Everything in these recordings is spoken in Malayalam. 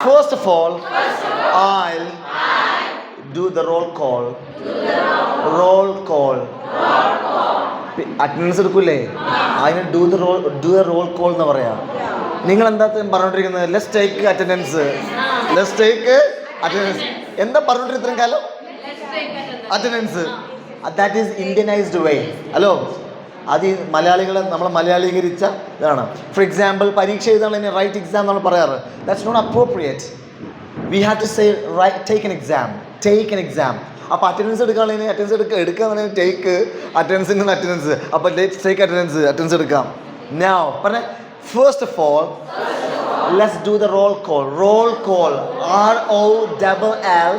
First of all, First of all I'll I'll do the roll call. Do the Roll call. Attendance എടുക്കൂലേ? അതിന് do the roll do the roll call എന്ന് പറയാം. നിങ്ങൾ എന്താ പറഞ്ഞോണ്ടിരിക്കുന്നത്? Let's take attendance let's take attendance എന്താ പറഞ്ഞോണ്ടിരുന്ന കാലം? Attendance that is Indianised way hello അത് ഈ മലയാളികളെ നമ്മൾ മലയാളീകരിച്ച ഇതാണ്. ഫോർ എക്സാമ്പിൾ പരീക്ഷ എഴുതാനുള്ള റൈറ്റ് എക്സാം നമ്മൾ പറയാറ്. That's not appropriate we have to say write take an exam take an exam അപ്പോൾ അറ്റൻഡൻസ് എടുക്കുകയാണെങ്കിൽ അറ്റൻഡൻസ് എടുക്കുക എടുക്കുക എന്ന് ടേക്ക് അറ്റൻഡൻസിന് അറ്റൻഡൻസ് അപ്പോൾ ലേറ്റ് ടേക്ക് അറ്റൻഡൻസ് അറ്റൻഡൻസ് എടുക്കാം. നൗ പറഞ്ഞ first of all let's do the roll call roll call R O double L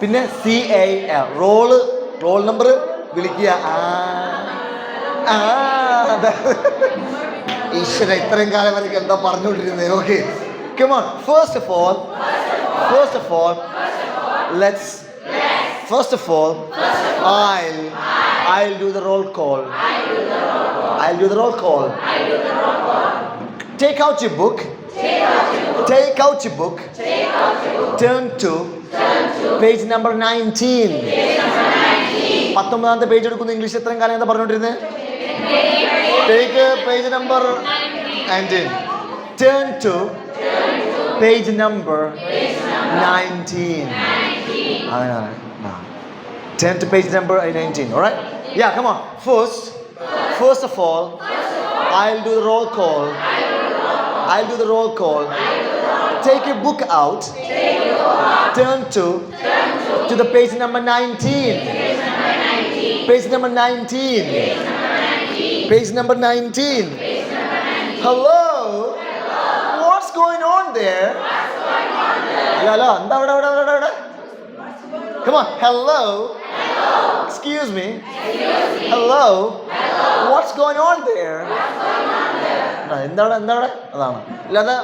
പിന്നെ C A L roll roll number വിളിക്കുക. ആ. ആ. ഈശ്വര ഇത്രയും കാലം വരെ എന്താ പറഞ്ഞുകൊണ്ടിരുന്നത് okay come on first of all first of all let's first of all I I do the roll call I do the roll call Take out your book. Take out your book. Turn to page number 19. പത്തൊമ്പതാമത്തെ പേജ് എടുക്കുന്ന ഇംഗ്ലീഷ് എത്രയും കാലം എന്താ Take uh, page number 19. Turn to page number 19. Amen, amen. Turn to page number 19, alright? Yeah, come on. First, first of all, I'll do the roll call. I'll do the roll call. Take your book out. Turn to to the page number 19. Page number 19. page number 19 hello what's going on there hello hello എന്താ അവിടെ അവിടെ അവിടെ അവിടെ come on hello excuse me hello what's going on there ആ, എന്താണ് എന്താണ് അതാണ് അല്ലാതെ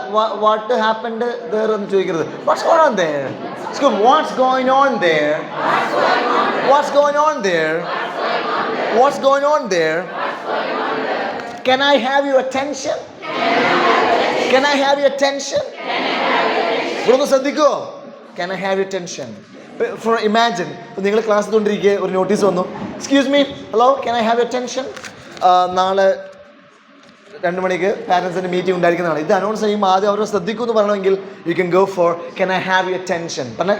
വാട്ട് ഹാപ്പൻഡ് ദർ എന്ന് ചോദിക്കരുത് what's going on there what's going on there what's going on there what's going on there can i have your attention? Can i have your attention? ഇവിടെ ഒന്ന് ശ്രദ്ധിക്കുമോ can i have your attention? For imagine നിങ്ങൾ ക്ലാസ് കൊണ്ടിരിക്കുക ഒരു നോട്ടീസ് വന്നു. Excuse me hello can I have your tension നാളെ രണ്ട് മണിക്ക് പാരൻസിന്റെ മീറ്റിംഗ് ഉണ്ടായിരിക്കുന്നതാണ്. ഇത് അനൗൺസ് ചെയ്യുമ്പോൾ ആദ്യം അവർ ശ്രദ്ധിക്കുമെന്ന് പറയണമെങ്കിൽ you can go for can I have you tension പറഞ്ഞേ.